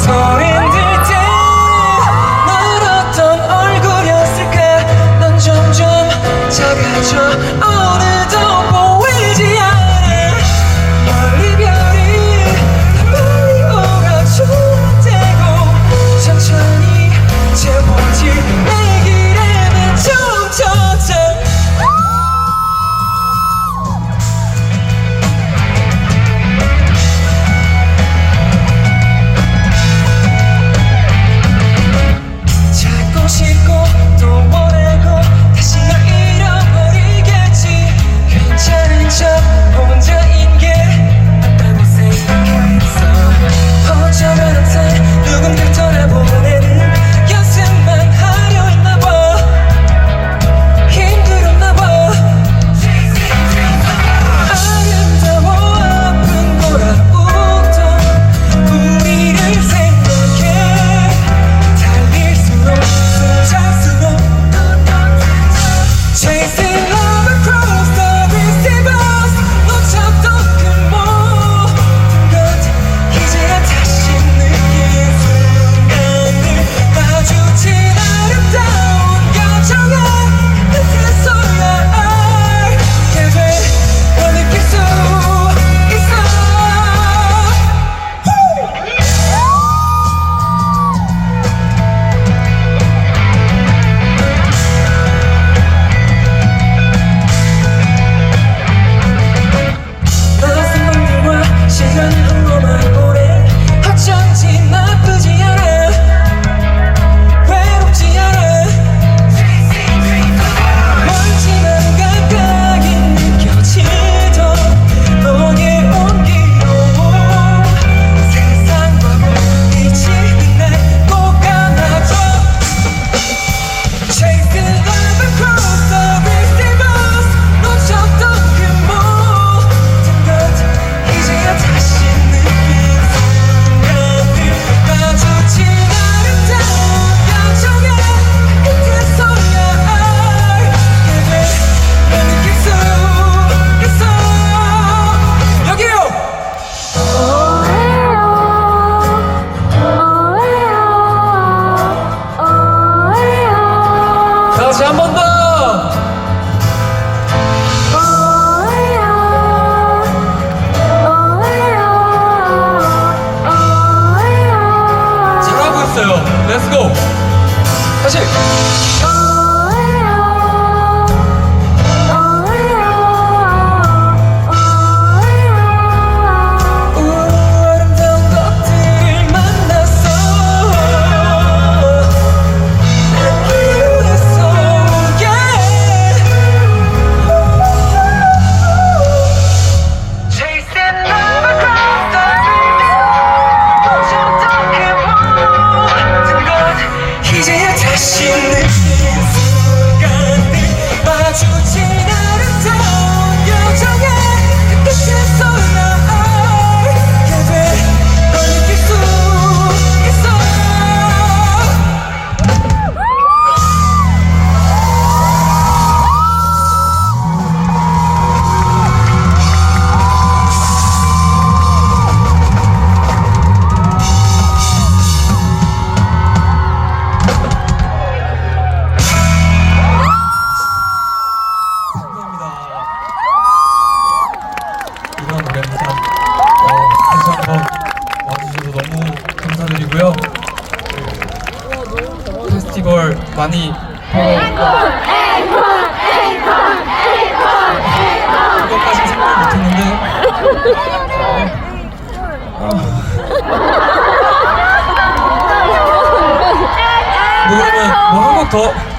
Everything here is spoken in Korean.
소린들지 널 어떤 얼굴이었을까? 넌 점점 작아져. しい 많이 그것까지 생각 못했는데 뭐 그러면 뭐한곡더